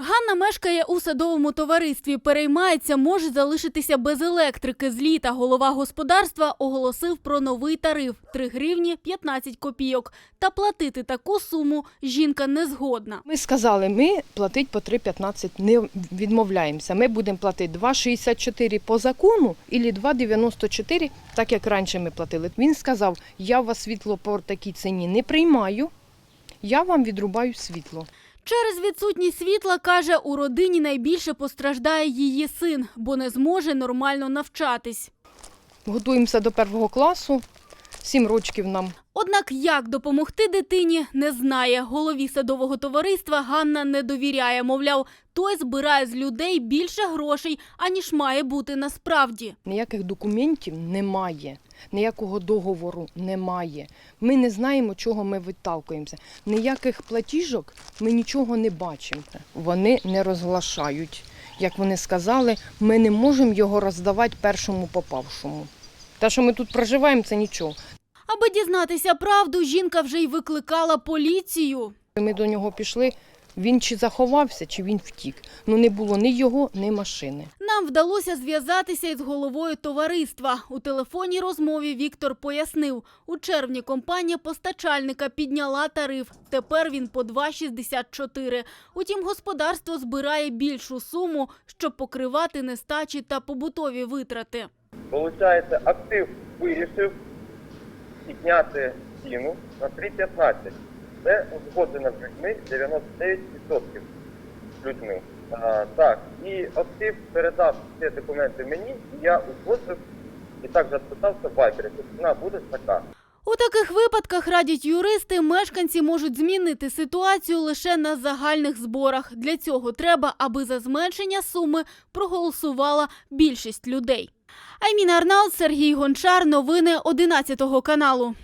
Ганна мешкає у садовому товаристві. Переймається, може залишитися без електрики. З літа голова господарства оголосив про новий тариф 3 гривні 15 копійок. Та платити таку суму жінка не згодна. Ми сказали, ми платити по 3,15 не відмовляємося. Ми будемо платити 2,64 по закону і 2,94, так як раніше ми платили. Він сказав, я у вас світло по такій ціні не приймаю, я вам відрубаю світло. Через відсутність світла, каже, у родині найбільше постраждає її син, бо не зможе нормально навчатись. Готуємося до першого класу, сім років нам. Однак як допомогти дитині, не знає. Голові садового товариства Ганна не довіряє. Мовляв, той збирає з людей більше грошей, аніж має бути насправді. Ніяких документів немає, ніякого договору немає. Ми не знаємо, чого ми відталкуємося. Ніяких платіжок ми нічого не бачимо. Вони не розглашають. Як вони сказали, ми не можемо його роздавати першому попавшому. Те, що ми тут проживаємо, це нічого. Аби дізнатися правду, жінка вже й викликала поліцію. Ми до нього пішли. Він чи заховався, чи він втік. Ну не було ні його, ні машини. Нам вдалося зв'язатися із головою товариства. У телефонній розмові Віктор пояснив, у червні компанія постачальника підняла тариф. Тепер він по 2,64. Утім, господарство збирає більшу суму, щоб покривати нестачі та побутові витрати. Получається, актив вирішив підняти ціну на 3,15. Це узгоджено з людьми 99% з людьми. А, так, і актив передав ці документи мені, і я узгоджив і також відписався в Вайбері, що ціна буде така. У таких випадках радять юристи, мешканці можуть змінити ситуацію лише на загальних зборах. Для цього треба, аби за зменшення суми проголосувала більшість людей. Айміна Арнал, Сергій Гончар. Новини 11 каналу.